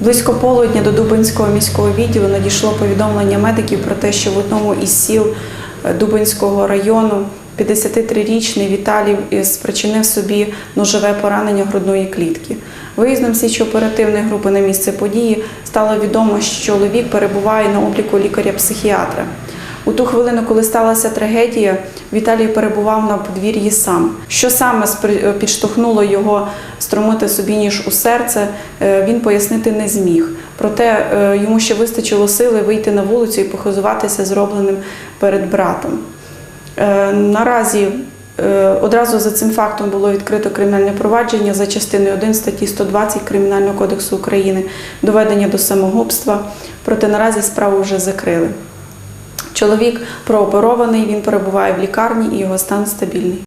Близько полудня до Дубинського міського відділу надійшло повідомлення медиків про те, що в одному із сіл е, Дубинського району 53-річний Віталій е, спричинив собі ножове поранення грудної клітки. Виїздом слідчо-оперативної групи на місце події стало відомо, що чоловік перебуває на обліку лікаря-психіатра. У ту хвилину, коли сталася трагедія, Віталій перебував на подвір'ї сам. Що саме спри- підштовхнуло його струмити собі ніж у серце, е, він пояснити не зміг. Проте е, йому ще вистачило сили вийти на вулицю і похизуватися зробленим перед братом. Е, Наразі одразу за цим фактом було відкрито кримінальне провадження за частиною 1 статті 120 Кримінального кодексу України доведення до самогубства. Проте наразі справу вже закрили. Чоловік прооперований, він перебуває в лікарні і його стан стабільний.